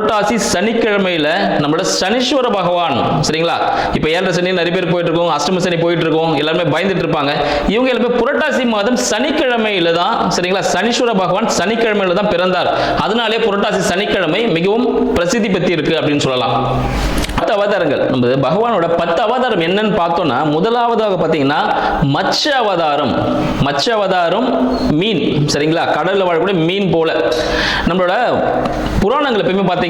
புரட்டாசி சனிக்கிழமையில நம்மளோட சனீஸ்வர பகவான் சரிங்களா? இப்போ ஏழரை சனி நிறைய பேர் போயிட்டு இருக்கோம் அஷ்டம சனி போயிட்டு இருக்கோம் எல்லாருமே பயந்துட்டு இருப்பாங்க இவங்க எல்லாமே புரட்டாசி மாதம் சனிக்கிழமையில தான் சரிங்களா? சனீஸ்வர பகவான் சனிக்கிழமையில தான் பிறந்தார். அதனாலே புரட்டாசி சனிக்கிழமை மிகவும் பிரசித்தி பெற்றி இருக்கு அப்படின்னு சொல்லலாம். பத்து அவதாரங்கள். நம்ம பகவானோட பத்து அவதாரம் என்னன்னு பார்த்தோம்னா முதலாவதாக பார்த்தீங்கன்னா மச்ச அவதாரம். மச்ச அவதாரம் மீன் சரிங்களா? கடலில் வாழக்கூடிய மீன் போல. நம்மளோட புராணங்கள் எப்பயுமே பார்த்தீங்கன்னா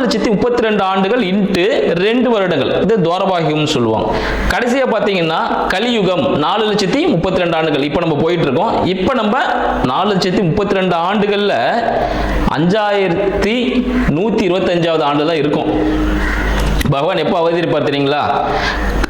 லட்சத்தி முப்பத்தி ரெண்டு ஆண்டுகள் இன்ட்டு ரெண்டு வருடங்கள். இது துவாரபாக சொல்லுவாங்க. கடைசியா பார்த்தீங்கன்னா கலியுகம் நாலு லட்சத்தி முப்பத்தி ரெண்டு ஆண்டுகள். இப்போ நம்ம போயிட்டு இருக்கோம் இப்போ நம்ம நாலு லட்சத்தி முப்பத்தி ரெண்டு ஆண்டுகள்ல அஞ்சாயிரத்தி நூத்தி இருபத்தஞ்சாவது ஆண்டு தான் இருக்கும். பகவான் எப்போ அவதரிப்பார் தெரியுங்களா?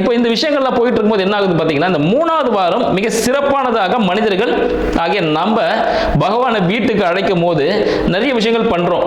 இப்போ இந்த விஷயங்கள்லாம் போயிட்டு இருக்கும்போது என்ன ஆகுது பார்த்தீங்கன்னா இந்த மூணாவது வாரம் மிக சிறப்பானதாக மனிதர்கள் ஆகிய நம்ம பகவானை வீட்டுக்கு அழைக்கும் போது நிறைய விஷயங்கள் பண்றோம்.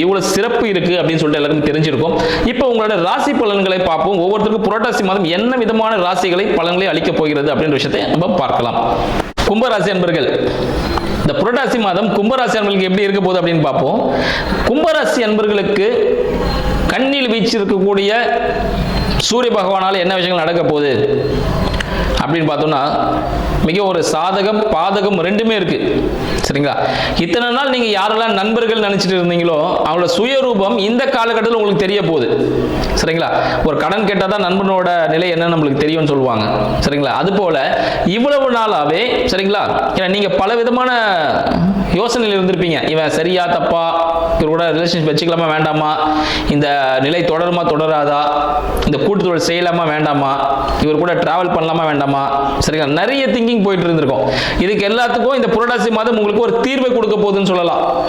இவ்வளோ சிறப்பு இருக்கு அப்படின்னு சொல்லிட்டு எல்லாருக்கும் தெரிஞ்சிருக்கும். இப்போ உங்களோட ராசி பலன்களை பார்ப்போம். ஒவ்வொருத்தருக்கும் புரட்டாசி மாதம் என்ன விதமான ராசிகளை பலன்களை அளிக்கப் போகிறது அப்படின்ற விஷயத்தை நம்ம பார்க்கலாம். கும்பராசி அன்பர்கள் இந்த புரட்டாசி மாதம் கும்பராசி அன்பர்களுக்கு எப்படி இருக்க போகுது அப்படின்னு பார்ப்போம். கும்பராசி அன்பர்களுக்கு கண்ணில் வீச்சு இருக்கக்கூடிய சூரிய பகவானால் என்ன விஷயங்கள் நடக்க போகுது? அப்படின்னு பார்த்தோம்னா மிக ஒரு சாதகம் பாதகம் ரெண்டுமே இருக்கு. சரிங்களா? இத்தனை நாள் நீங்க யாரெல்லாம் நண்பர்கள் நினைச்சிட்டு இருந்தீங்களோ அவங்களோட சுயரூபம் இந்த காலகட்டத்தில் உங்களுக்கு தெரிய போகுது. சரிங்களா? ஒரு கடன் கேட்டால் தான் நண்பனோட நிலை என்னன்னு நம்மளுக்கு தெரியும்னு சொல்லுவாங்க. சரிங்களா? அது போல இவ்வளவு நாளாவே சரிங்களா? ஏன்னா நீங்க பல விதமான யோசனையில் இருந்திருப்பீங்க. இவன் சரியா தப்பா இவர் கூட ரிலேஷன்ஷிப் வச்சுக்கலாமா வேண்டாமா? இந்த நிலை தொடருமா தொடராதா? இந்த கூட்டுத்தொழில் செய்யலாமா வேண்டாமா? இவர் கூட டிராவல் பண்ணலாமா வேண்டாமா? சரிங்களா? நிறைய திங்கிங் போயிட்டு இருந்திருக்கும். இதுக்கு எல்லாத்துக்கும் இந்த புரட்டாசி மாதம் உங்களுக்கு ஒரு தீர்வை கொடுக்க போகுதுன்னு சொல்லலாம்.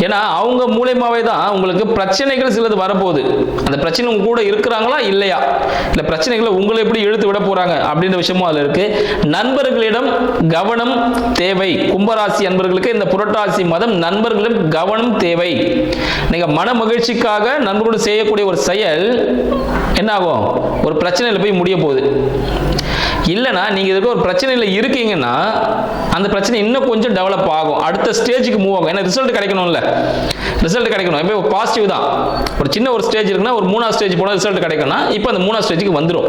ஏன்னா அவங்க மூலயமாவே தான் உங்களுக்கு பிரச்சனைகள் சிலது வரப்போகுது. அந்த பிரச்சனை உங்க கூட இருக்கிறாங்களா? இல்லையா? இந்த பிரச்சனைகளை உங்களை எப்படி இழுத்து விட போறாங்க? அப்படின்ற விஷயமும் அதுல இருக்கு. நண்பர்களிடம் கவனம் தேவை. கும்பராசி நண்பர்களுக்கு இந்த புரட்டாசி மாதம் நண்பர்களிடம் கவனம் தேவை. நீங்க மன மகிழ்ச்சிக்காக நண்பரோடு செய்யக்கூடிய ஒரு செயல் என்ன ஆகும்? ஒரு பிரச்சனையில் போய் முடிய போகுது. இல்லைனா நீங்கள் இதுக்கு ஒரு பிரச்சனையில் இருக்கீங்கன்னா அந்த பிரச்சனை இன்னும் கொஞ்சம் டெவலப் ஆகும். அடுத்த ஸ்டேஜுக்கு மூவ் ஆகும். ஏன்னா ரிசல்ட் கிடைக்கணும்ல. ரிசல்ட் கிடைக்கணும். இப்போ பாசிட்டிவ் தான். ஒரு சின்ன ஒரு ஸ்டேஜ் இருக்குன்னா ஒரு மூணாவது ஸ்டேஜ் போனால் ரிசல்ட் கிடைக்கும்னா இப்போ அந்த மூணாவது ஸ்டேஜுக்கு வந்துடும்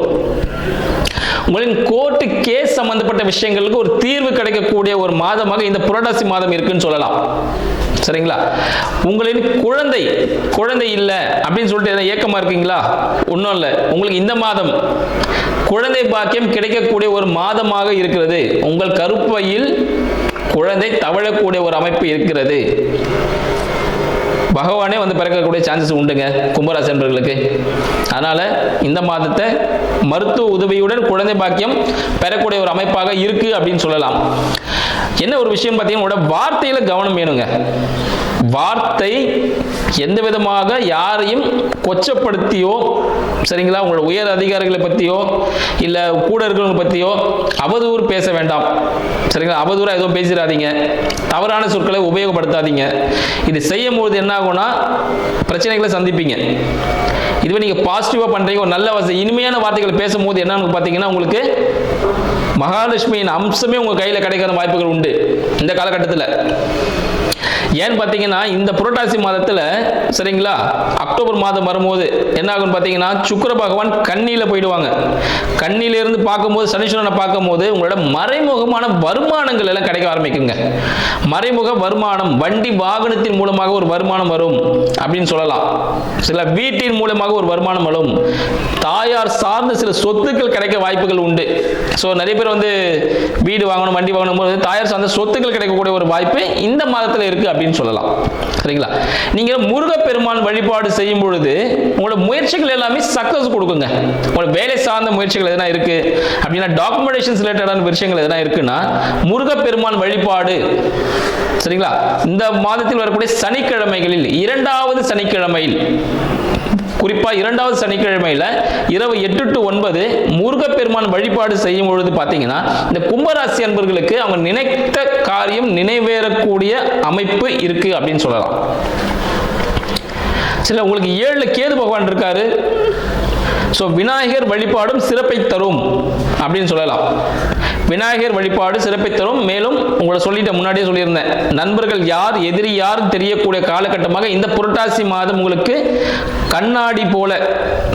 உங்களின் கோர்ட்டு கேஸ் சம்பந்தப்பட்ட விஷயங்களுக்கு ஒரு தீர்வு கிடைக்கக்கூடிய ஒரு மாதமாக இந்த புரட்டாசி மாதம் இருக்குன்னு சொல்லலாம். சரிங்களா? உங்களின் குழந்தை குழந்தை இல்லை அப்படின்னு சொல்லிட்டு எதாவது ஏக்கமா இருக்கீங்களா? ஒன்றும் இல்லை. உங்களுக்கு இந்த மாதம் குழந்தை பாக்கியம் கிடைக்கக்கூடிய ஒரு மாதமாக இருக்கிறது. உங்கள் கருப்பையில் குழந்தை தவழக்கூடிய ஒரு அமைப்பு இருக்கிறது. பகவானே வந்து பிறக்கக்கூடிய சான்சஸ் உண்டுங்க கும்பராசி நண்பர்களுக்கு அதனால இந்த மாதத்தை மருத்துவ உதவியுடன் குழந்தை பாக்கியம் பெறக்கூடிய ஒரு அமைப்பாக இருக்கு அப்படின்னு சொல்லலாம். என்ன ஒரு விஷயம் பார்த்தீங்கன்னா உங்களோட வார்த்தையில கவனம் வேணுங்க. வார்த்தை எந்த விதமாக யாரையும் கொச்சப்படுத்தியோ சரிங்களா உங்களோட உயர் அதிகாரிகளை பற்றியோ இல்லை கூட இருக்கிறவங்க பற்றியோ அவதூறு பேச வேண்டாம். சரிங்களா அவதூறாக எதுவும் பேசிடாதீங்க. தவறான சொற்களை உபயோகப்படுத்தாதீங்க. இது செய்யும் போது என்ன ஆகும்னா பிரச்சனைகளை சந்திப்பீங்க. இதுவே நீங்கள் பாசிட்டிவாக பண்ணுறீங்க ஒரு நல்ல வசதி இனிமையான வார்த்தைகள் பேசும்போது என்னன்னு பார்த்தீங்கன்னா உங்களுக்கு மகாலட்சுமியின் அம்சமே உங்கள் கையில் கிடைக்காத வாய்ப்புகள் உண்டு. இந்த காலகட்டத்தில். ஏன்னு பார்த்தீங்கன்னா இந்த புரட்டாசி மாதத்தில் சரிங்களா? அக்டோபர் மாதம் வரும்போது என்ன ஆகும்னு பார்த்தீங்கன்னா சுக்கர பகவான் கண்ணியில் போயிடுவாங்க. கண்ணில பார்க்கும்போது சனீஸ்வரனை பார்க்கும்போது உங்களோட மறைமுகமான வருமானங்கள் எல்லாம் கிடைக்க ஆரம்பிக்குங்க. மறைமுக வருமானம் வண்டி வாகனத்தின் மூலமாக ஒரு வருமானம் வரும் அப்படின்னு சொல்லலாம். சில வீட்டின் மூலமாக ஒரு வருமானம் வரும். தாயார் சார்ந்த சில சொத்துக்கள் கிடைக்க வாய்ப்புகள் உண்டு. ஸோ நிறைய பேர் வந்து வீடு வாங்கணும் வண்டி வாங்கணும் போது தாயார் சார்ந்த சொத்துக்கள் கிடைக்கக்கூடிய ஒரு வாய்ப்பு இந்த மாதத்தில் இருக்குது அப்படின்னு சொல்லலாம். சரிங்களா? நீங்க முருகப்பெருமான் வழிபாடு செய்யும் பொழுது உங்களோட முயற்சிகள் எல்லாமே சக்சஸ் கொடுக்குங்க. உங்களோட வேலை சார்ந்த முயற்சிகள் எதனா இருக்கு? அப்படின்னா டாக்குமெண்டேஷன்ஸ் ரிலேட்டடான விஷயங்கள் எதனா இருக்குன்னா முருகப்பெருமான் வழிபாடு. சரிங்களா? இந்த மாதத்தில் வரக்கூடிய சனிக்கிழமைகளில் இரண்டாவது சனிக்கிழமையில் குறிப்பாக இரண்டாவது சனிக்கிழமையில இரவு எட்டு டு ஒன்பது முருகப்பெருமான் வழிபாடு செய்யும் பொழுது பார்த்தீங்கன்னா இந்த கும்பராசி அன்பர்களுக்கு அவங்க நினைத்த காரியம் நினைவேறக்கூடிய அமைப்பு இருக்கு அப்படின்னு சொல்லலாம். சில உங்களுக்கு ஏழில் கேது பகவான் இருக்காரு. ஸோ விநாயகர் வழிபாடும் சிறப்பை தரும் அப்படின்னு சொல்லலாம். விநாயகர் வழிபாடு சிறப்பை தரும். மேலும் உங்களை சொல்லிட்ட முன்னாடியே சொல்லியிருந்தேன். நண்பர்கள் யார் எதிரி யார் தெரியக்கூடிய காலகட்டமாக இந்த புரட்டாசி மாதம் உங்களுக்கு கண்ணாடி போல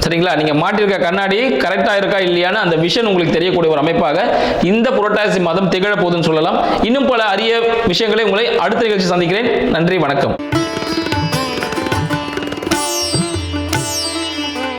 சரிங்களா? நீங்கள் மாட்டிருக்க கண்ணாடி கரெக்டாக இருக்கா இல்லையான்னு அந்த விஷன் உங்களுக்கு தெரியக்கூடிய ஒரு அமைப்பாக இந்த புரட்டாசி மாதம் திகழ போதுன்னு சொல்லலாம். இன்னும் பல அரிய விஷயங்களை உங்களை அடுத்த நிகழ்ச்சி சந்திக்கிறேன். நன்றி வணக்கம்.